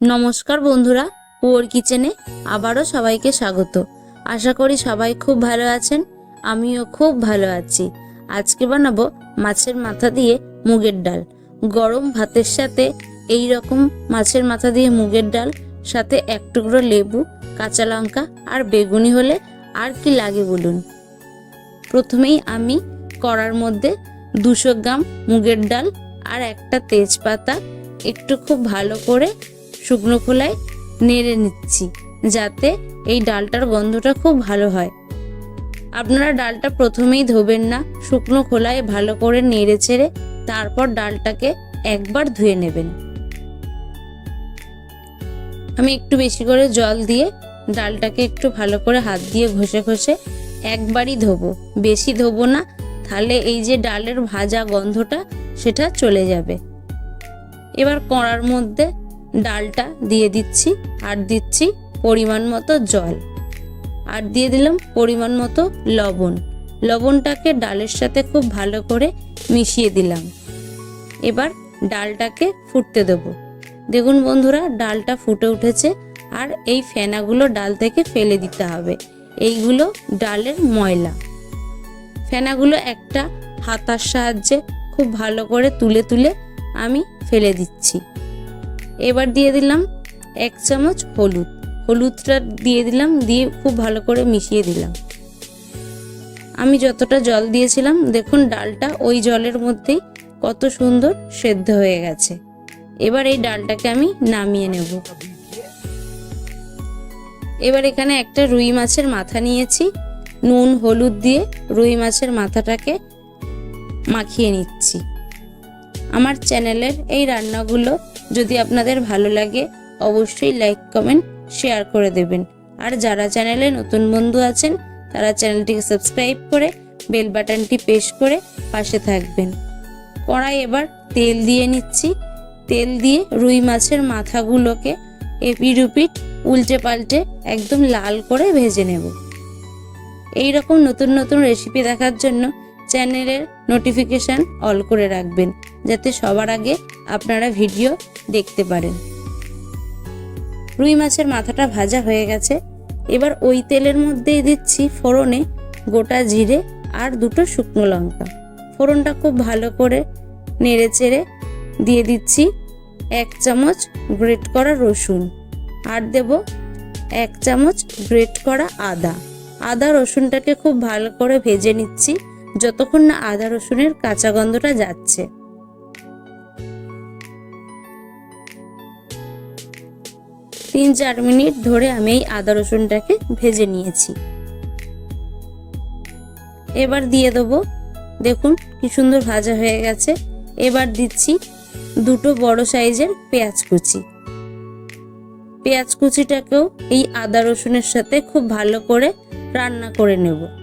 নমস্কার বন্ধুরা, পুয়ার কিচেনে আবারও সবাইকে স্বাগত। আশা করি সবাই খুব ভালো আছেন, আমিও খুব ভালো আছি। আজকে বানাবো মাছের মাথা দিয়ে মুগের ডাল। গরম ভাতের সাথে এই রকম মাছের মাথা দিয়ে মুগের ডাল, সাথে এক টুকরো লেবু, কাঁচা লঙ্কা আর বেগুনি হলে আর কি লাগে বলুন। প্রথমেই আমি কড়ার মধ্যে দুশো গ্রাম মুগের ডাল আর একটা তেজপাতা একটু খুব ভালো করে শুকনো খোলায় নেড়ে নিচ্ছি, যাতে এই ডালটার গন্ধটা খুব ভালো হয়। আপনারা ডালটা প্রথমেই ধোবেন না, শুকনো খোলায় ভালো করে নেড়ে ছেড়ে তারপর ডালটাকে একবার ধুয়ে নেবেন। আমি একটু বেশি করে জল দিয়ে ডালটাকে একটু ভালো করে হাত দিয়ে ঘষে ঘষে একবারই ধোবো। বেশি ধোবো না, তাহলে এই যে ডালের ভাজা গন্ধটা, সেটা চলে যাবে। এবার কড়ার মধ্যে ডালটা দিয়ে দিচ্ছি, আর দিচ্ছি পরিমাণ মতো জল। আর দিয়ে দিলাম পরিমাণ মতো লবণ। লবণটাকে ডালের সাথে খুব ভালো করে মিশিয়ে দিলাম। এবার ডালটাকে ফুটতে দেবো। দেখুন বন্ধুরা, ডালটা ফুটে উঠেছে, আর এই ফেনাগুলো ডাল থেকে ফেলে দিতে হবে। এইগুলো ডালের ময়লা। ফেনাগুলো একটা হাতার সাহায্যে খুব ভালো করে তুলে তুলে আমি ফেলে দিচ্ছি। এবার দিয়ে দিলাম এক চামচ হলুদ। হলুদটা দিয়ে দিলাম, দিয়ে খুব ভালো করে মিশিয়ে দিলাম। আমি যতটা জল দিয়েছিলাম, দেখুন ডালটা ওই জলের মধ্যেই কত সুন্দর সেদ্ধ হয়ে গেছে। এবার এই ডালটাকে আমি নামিয়ে নেব। এবার এখানে একটা রুই মাছের মাথা নিয়েছি। নুন, হলুদ দিয়ে রুই মাছের মাথাটাকে মাখিয়ে নিচ্ছি। আমার চ্যানেলের এই রান্নাগুলো যদি আপনাদের ভালো লাগে, অবশ্যই লাইক কমেন্ট শেয়ার করে দেবেন। আর যারা চ্যানেলে নতুন বন্ধু আছেন, তারা চ্যানেলটিকে সাবস্ক্রাইব করে বেল বাটনটি প্রেস করে পাশে থাকবেন। কড়াই এবার তেল দিয়ে নিচ্ছি। তেল দিয়ে রুই মাছের মাথাগুলোকে এপিট উপিট উল্টে পাল্টে একদম লাল করে ভেজে নেব। এই রকম নতুন নতুন রেসিপি দেখার জন্য চ্যানেলের নোটিফিকেশান অল করে রাখবেন, যাতে সবার আগে আপনারা ভিডিও দেখতে পারেন। রুই মাছের মাথাটা ভাজা হয়ে গেছে। এবার ওই তেলের মধ্যেই দিচ্ছি ফোড়নে গোটা জিরে আর দুটো শুকনো লঙ্কা। ফোড়নটা খুব ভালো করে নেড়ে চেড়ে দিয়ে দিচ্ছি এক চামচ গ্রেট করা রসুন আর দেব এক চামচ গ্রেট করা আদা। আদা রসুনটাকে খুব ভালো করে ভেজে নিচ্ছি। যতক্ষণ না আদা রসুনের কাঁচা গন্ধটা যাচ্ছে। তিন চার মিনিট ধরে আমি এই আদা রসুনটাকে ভেজে নিয়েছি। এবার দিয়ে দেবো। দেখুন কি সুন্দর ভাজা হয়ে গেছে। এবার দিচ্ছি দুটো বড় সাইজের পেঁয়াজ কুচি। পেঁয়াজ কুচিটাকেও এই আদা রসুনের সাথে খুব ভালো করে রান্না করে নেব।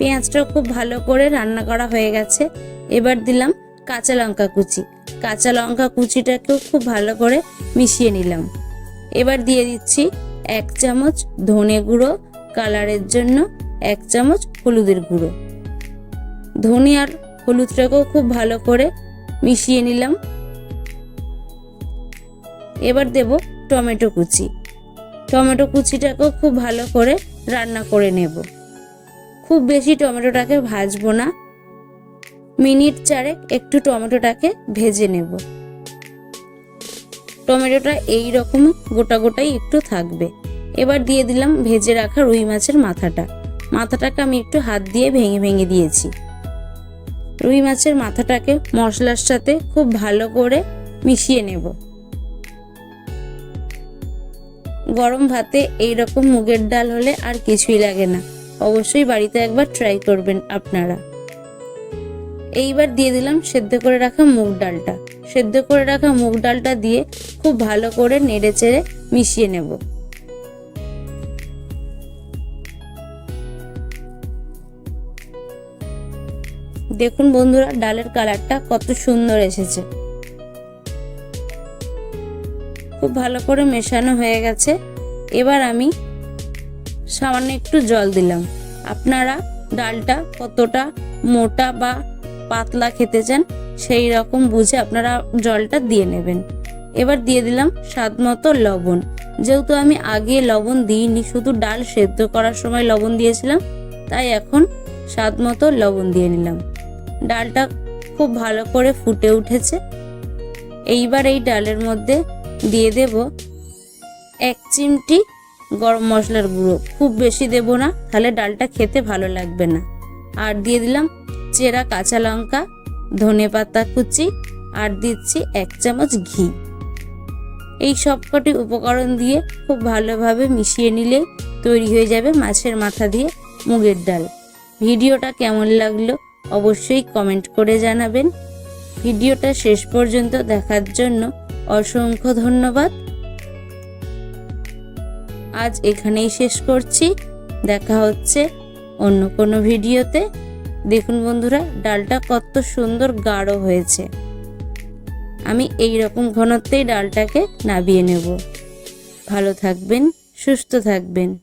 পেঁয়াজটা খুব ভালো করে রান্না করা হয়ে গেছে। এবার দিলাম কাঁচা লঙ্কা কুচি। কাঁচা লঙ্কা কুচিটাকেও খুব ভালো করে মিশিয়ে নিলাম। এবার দিয়ে দিচ্ছি এক চামচ ধনে গুঁড়ো কালারের জন্য এক চামচ হলুদের গুঁড়ো। ধনে আর হলুদটাকেও খুব ভালো করে মিশিয়ে নিলাম। এবার দেব টমেটো কুচি। টমেটো কুচিটাকেও খুব ভালো করে রান্না করে নেব। খুব বেশি টমেটোটাকে ভাজবো না। মিনিট চারেক একটু টমেটোটাকে ভেজে নেব। টমেটোটা এই রকম গোটা গোটাই একটু থাকবে। এবার দিয়ে দিলাম ভেজে রাখা রুই মাছের মাথাটা। মাথাটাকে আমি একটু হাত দিয়ে ভেঙে ভেঙে দিয়েছি। রুই মাছের মাথাটাকে মশলার সাথে খুব ভালো করে মিশিয়ে নেব। গরম ভাতে এই রকম মুগের ডাল হলে আর কিছুই লাগে না। অবশ্যই বাড়িতে একবার ট্রাই করবেন আপনারা। এইবার দিয়ে দিলাম সেদ্ধ করে রাখা মুগ ডালটা। সেদ্ধ করে রাখা মুগ ডালটা দিয়ে খুব ভালো করে নেড়ে চেড়ে মিশিয়ে নেব। দেখুন বন্ধুরা, ডালের কালারটা কত সুন্দর এসেছে। খুব ভালো করে মেশানো হয়ে গেছে। এবার আমি সামান্য একটু জল দিলাম। আপনারা ডালটা কতটা মোটা বা পাতলা খেতে চান, সেই রকম বুঝে আপনারা জলটা দিয়ে নেবেন। এবার দিয়ে দিলাম স্বাদ মতো লবণ। যেহেতু আমি আগে লবণ দিইনি, শুধু ডাল সেদ্ধ করার সময় লবণ দিয়েছিলাম, তাই এখন স্বাদ মতো লবণ দিয়ে নিলাম। ডালটা খুব ভালো করে ফুটে উঠেছে। এইবার এই ডালের মধ্যে দিয়ে দেব এক চিমটি গরম মশলার গুঁড়ো। খুব বেশি দেব না, তাহলে ডালটা খেতে ভালো লাগবে না। আর দিয়ে দিলাম চেরা কাঁচা লঙ্কা, ধনে পাতা কুচি, আর দিচ্ছি এক চামচ ঘি। এই সবকটি উপকরণ দিয়ে খুব ভালোভাবে মিশিয়ে নিলে তৈরি হয়ে যাবে মাছের মাথা দিয়ে মুগের ডাল। ভিডিওটা কেমন লাগল অবশ্যই কমেন্ট করে জানাবেন। ভিডিওটা শেষ পর্যন্ত দেখার জন্য অসংখ্য ধন্যবাদ। আজ এখানেই শেষ করছি। দেখা হচ্ছে অন্য কোনো ভিডিওতে। দেখুন বন্ধুরা, ডালটা কত সুন্দর গাঢ় হয়েছে। আমি এই রকম ঘনত্বেই ডালটাকে নাবিয়ে নেব। ভালো থাকবেন, সুস্থ থাকবেন।